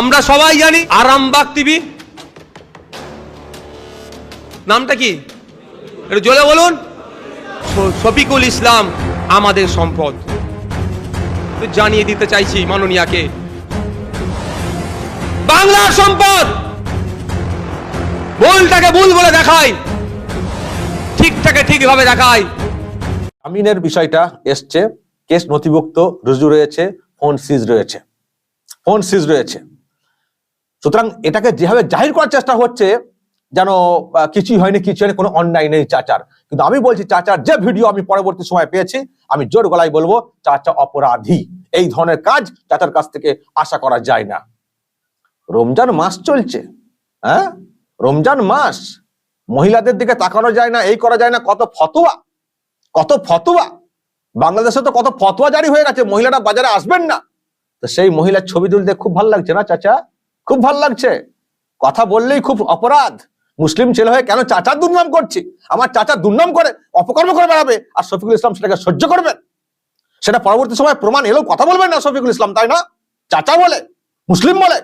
আমরা সবাই জানি আরামবাগ টিভি। নামটা কি? একটু বলুন। শফিকুল ইসলাম, আমাদের সম্পদ। জানিয়ে দিতে চাইছি মাননীয়াকে। বাংলার সম্পদ! ভুলটাকে ভুল বলে দেখায় ঠিকটাকে ঠিকভাবে দেখায় আমিনের বিষয়টা এসছে, কেস নথিভুক্ত রুজু রয়েছে, ফোন সিজ রয়েছে। ফোন সিজ রয়েছে। সুতরাং এটাকে যেভাবে জাহির করার চেষ্টা হচ্ছে, যেন কিছুই হয়নি কিছু হয়নি, কোনো অন্যায় নেই চাচার। কিন্তু আমি বলছি, চাচার, যে ভিডিও আমি পরবর্তী সময় পেয়েছি, আমি জোর গলায় বলব, চাচা অপরাধী। এই ধরনের কাজ চাচার কাছ থেকে আশা করা যায় না। রমজান মাস চলছে হ্যাঁ? রমজান মাস, মহিলাদের দিকে তাকানো যায় না, এই করা যায় না, কত ফতোয়া কত ফতোয়া। বাংলাদেশে তো কত ফতোয়া জারি হয়ে গেছে, মহিলারা বাজারে আসবেন না। তো সেই মহিলার ছবি তুলতে খুব ভালো লাগছে না, চাচা? খুব ভালো লাগছে। কথা বললেই খুব অপরাধ। মুসলিম ছেলে হয়ে কেন চাচার দুর্নাম করছি? আমার চাচা দুর্নাম করে, অপকর্ম করে বেড়াবে আর শফিকুল ইসলাম সেটাকে সহ্য করবেন সেটা পরবর্তী সময় প্রমাণ এলেও কথা বলবেন না শফিকুল ইসলাম, তাই না? চাচা বলে, মুসলিম বলে।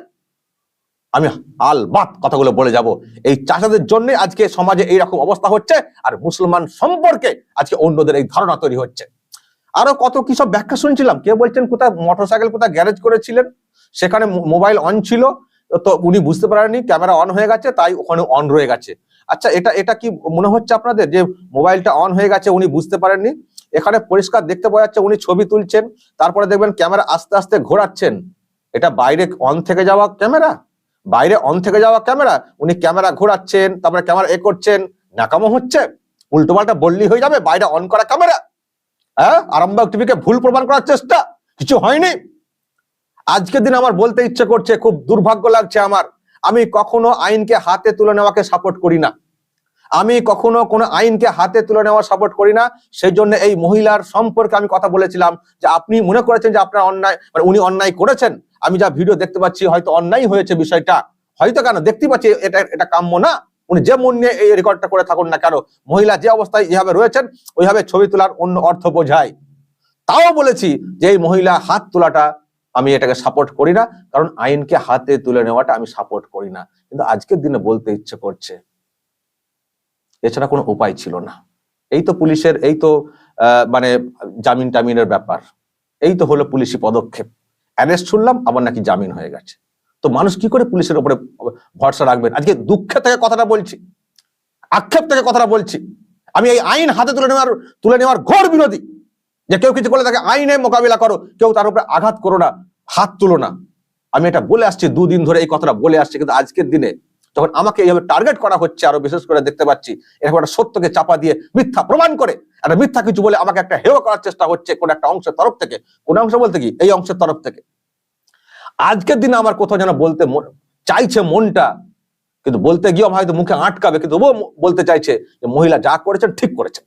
আমি আল বাত কথাগুলো বলে যাব। এই চাচাদের জন্য আজকে সমাজে এইরকম অবস্থা হচ্ছে আর মুসলমান সম্পর্কে আজকে অন্যদের এই ধারণা তৈরি হচ্ছে। আরও কত কি সব ব্যাখ্যা শুনছিলাম? কে বলছেন কোথায় মোটরসাইকেল কোথায় গ্যারেজ করেছিলেন? সেখানে মোবাইল অন ছিল। তো উনি বুঝতে পারেননি, ক্যামেরা অন হয়ে গেছে, তাই ওখানে অন রয়ে গেছে। আচ্ছা এটা এটা কি মনে হচ্ছে আপনাদের যে মোবাইলটা অন হয়ে গেছে, উনি বুঝতে পারেননি? এখানে পরিষ্কার দেখতে পাওয়া যাচ্ছে, উনি ছবি তুলছেন, তারপরে দেখবেন ক্যামেরা আস্তে আস্তে ঘোরাচ্ছেন। এটা বাইরে অন থেকে যাওয়া ক্যামেরা? বাইরে অন থেকে যাওয়া ক্যামেরা? উনি ক্যামেরা ঘোরাচ্ছেন, তারপরে ক্যামেরা এ করছেন নাকামো হচ্ছে। উল্টো পাল্টা বললি হয়ে যাবে, বাইরে অন করা ক্যামেরা। হ্যাঁ আরামবাগ টিভিকে ভুল প্রমাণ করার চেষ্টা, কিছু হয়নি। আজকের দিন আমার বলতে ইচ্ছে করছে, খুব দুর্ভাগ্য লাগছে আমার। আমি কখনো আইনকে হাতে তুলে নেওয়াকে সাপোর্ট করি না। আমি কখনো কোনো আইনকে হাতে তুলে নেওয়া সাপোর্ট করি না। সেই জন্য এই মহিলার সম্পর্কে আমি কথা বলেছিলাম যে আপনি মনে করেছেন যে আপনার অন্যায় মানে উনি অন্যায় করেছেন। আমি যা ভিডিও দেখতে পাচ্ছি হয়তো অন্যায় হয়েছে বিষয়টা। হয়তো কেন? দেখতে পাচ্ছি এটা এটা কাম্য না। উনি যে মন নিয়ে এই রেকর্ডটা করে থাকুন না কেন? মহিলা যে অবস্থায় যেভাবে রয়েছেন, ওইভাবে ছবি তোলার অন্য অর্থ বোঝায়। তাও বলেছি যে এই মহিলা হাত তোলাটা আমি এটাকে সাপোর্ট করি না, কারণ আইনকে হাতে তুলে নেওয়াটা আমি সাপোর্ট করি না। কিন্তু আজকের দিনে বলতে ইচ্ছে করছে, এছাড়া কোনো উপায় ছিল না। এই তো পুলিশের, এই তো মানে জামিন টামিনের ব্যাপার। এই তো হলো পুলিশি পদক্ষেপ। অ্যারেস্ট শুনলাম, আবার নাকি জামিন হয়ে গেছে। তো মানুষ কি করে পুলিশের উপরে ভরসা রাখবেন? আজকে দুঃখে থেকে কথাটা বলছি, আক্ষেপ থেকে কথাটা বলছি। আমি এই আইন হাতে তুলে নেওয়ার তুলে নেওয়ার ঘোর বিরোধী। যে কেউ কিছু করলে তাকে আইনে মোকাবিলা করো, কেউ তার উপরে আঘাত করো না, হাত তুলো না। আমি এটা বলে আসছি, দুদিন ধরে এই কথাটা বলে আসছি, কিন্তু আজকের দিনে যখন আমাকে এইভাবে টার্গেট করা হচ্ছে, আরও বিশেষ করে দেখতে পাচ্ছি, এরকম একটা সত্যকে চাপা দিয়ে মিথ্যা প্রমাণ করে, একটা মিথ্যা কিছু বলে আমাকে একটা হেয় করার চেষ্টা হচ্ছে কোন একটা অংশের তরফ থেকে। কোন অংশ বলতে কি? এই অংশের তরফ থেকে। আজকের দিনে আমার কোথাও যেন বলতে চাইছে মনটা, কিন্তু বলতে গিয়েও হয়তো মুখে আটকাবে, কিন্তু তবুও বলতে চাইছে যে মহিলা যা করেছেন ঠিক করেছেন।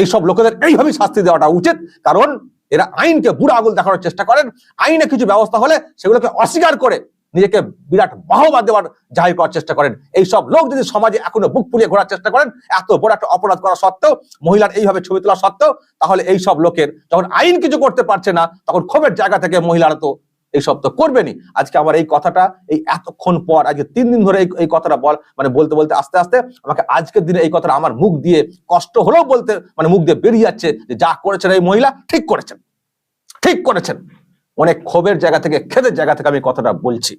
এইসব লোকেদের এইভাবেই শাস্তি দেওয়াটা উচিত, কারণ এরা আইনকে বুড়া আগুল দেখানোর চেষ্টা করেন। আইনে কিছু ব্যবস্থা হলে সেগুলোকে অস্বীকার করে নিজেকে বিরাট বাহবা দেওয়ার, জাহির করার চেষ্টা করেন। এই সব লোক যদি সমাজে এখনও বুক ফুলিয়ে ঘোরার চেষ্টা করেন, এত বড় একটা অপরাধ করা সত্ত্বেও, মহিলার এইভাবে ছবি তোলা সত্ত্বেও, তাহলে এই সব লোকের যখন আইন কিছু করতে পারছে না, তখন ক্ষোভের জায়গা থেকে মহিলারা তো এইসব তো করবেনি আজকে আমার এই কথাটা, এই এতক্ষণ পর, আজকে তিন দিন ধরে এই- কথাটা বল মানে বলতে বলতে, আস্তে আস্তে আমাকে আজকের দিনে এই কথাটা আমার মুখ দিয়ে কষ্ট হলেও বলতে মানে মুখ দিয়ে বেরিয়ে যাচ্ছে যে যা করেছেন এই মহিলা, ঠিক করেছেন। ঠিক করেছেন। অনেক ক্ষোভের জায়গা থেকে খেদের জায়গা থেকে আমি কথাটা বলছি।